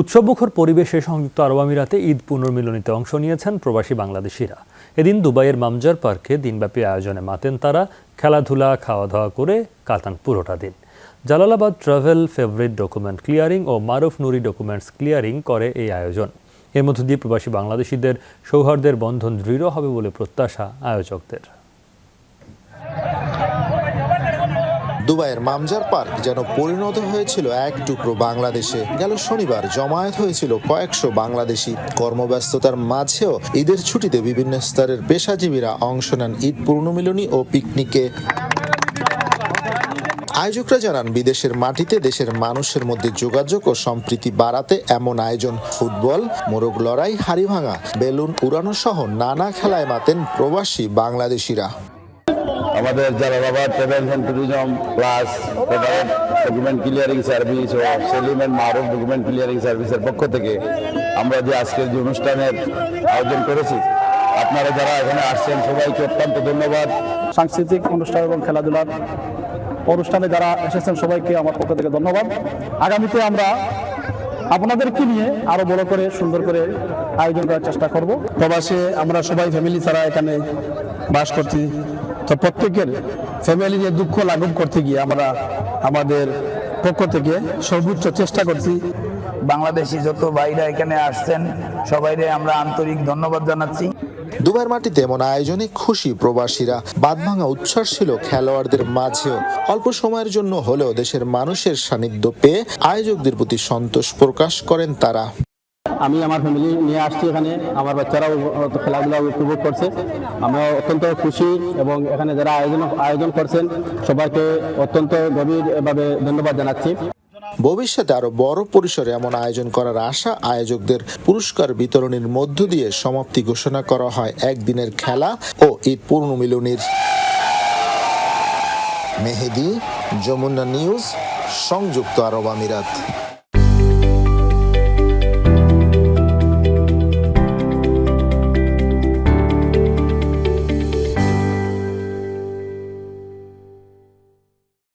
উৎসবমুখর পরিবেশে সংযুক্ত আরব আমিরাতে ঈদ পুনর্মিলনীতে অংশ নিয়েছেন প্রবাসী বাংলাদেশিরা। এদিন দুবাইয়ের মামজার পার্কে দিনব্যাপী আয়োজনে মাতেন তারা খেলাধুলা খাওয়া দাওয়া করে কাটান পুরোটা দিন। Jalalabad travel favourite document clearing ও মারুফ নুরি ডকুমেন্টস ক্লিয়ারিং করে এই আয়োজন। এর মধ্য দিয়ে প্রবাসী বাংলাদেশিদের সৌহার্দ্যের বন্ধন দৃঢ় হবে বলে প্রত্যাশা আয়োজকদের। দুবাইয়ের মামজার পার্ক যেন পরিণত হয়েছিল এক টুকরো বাংলাদেশে। গেল শনিবার জমায়েত হয়েছিল কয়েকশো বাংলাদেশি। কর্মব্যস্ততার মাঝেও ঈদের ছুটিতে বিভিন্ন স্তরের পেশাজীবীরা অংশ নেন ঈদ পূর্ণমিলনী ও পিকনিকে। আয়োজকরা জানান, বিদেশের মাটিতে দেশের মানুষের মধ্যে যোগাযোগ ও সম্প্রীতি বাড়াতে এমন আয়োজন ফুটবল, মোরগ লড়াই, হাড়ি ভাঙা, বেলুন উড়ানো সহ নানা খেলায় মাতেন প্রবাসী বাংলাদেশিরা। আমাদের Jalalabad travels and tourism plus document clearing service O Selim and Maruf document clearing সার্ভিসের পক্ষ থেকে আমরা যে আজকের যে অনুষ্ঠানের আয়োজন করেছি আপনারা যারা এখানে আসছেন সবাইকে অত্যন্ত ধন্যবাদ। সাংস্কৃতিক অনুষ্ঠান এবং খেলাধুলার অনুষ্ঠানে যারা এসেছেন সবাইকে আমার পক্ষ থেকে ধন্যবাদ। আগামীতে আমরা আপনাদেরকে নিয়ে আরও বড় করে সুন্দর করে আয়োজন করার চেষ্টা করব। প্রবাসে আমরা সবাই ফ্যামিলি ছাড়া এখানে বাস করছি। তো প্রত্যেকের ফ্যামিলি নিয়ে দুঃখ লাঘব করতে গিয়ে আমরা আমাদের পক্ষ থেকে সর্বোচ্চ চেষ্টা করছি। বাংলাদেশি যত ভাইরা এখানে আসছেন সবাইরে আমরা আন্তরিক ধন্যবাদ জানাচ্ছি। দুবাইয়ের মাটিতে এমন আয়োজনে খুশি প্রবাসীরা। বাদভাঙা উচ্ছ্বাস ছিল খেলোয়াড়দের মাঝেও। অল্প সময়ের জন্য হলেও দেশের মানুষের সান্নিধ্য পেয়ে আয়োজকদের প্রতি সন্তোষ প্রকাশ করেন তারা। আমি আমার ফ্যামিলি নিয়ে আসছি এখানে। আমার বাচ্চারাও খেলাধুলা উপভোগ করছে। আমরা অত্যন্ত খুশি এবং এখানে যারা আয়োজন আয়োজন করছেন, সবাইকে অত্যন্ত গভীরভাবে ধন্যবাদ জানাচ্ছি। ভবিষ্যতে আরও বড় পরিসরে এমন আয়োজন করার আশা আয়োজকদের পুরস্কার বিতরণের মধ্য দিয়ে সমাপ্তি ঘোষণা করা হয় একদিনের খেলা ও ঈদ পূর্ণমিলনীর। মেহেদি, যমুনা নিউজ, সংযুক্ত আরব আমিরাত।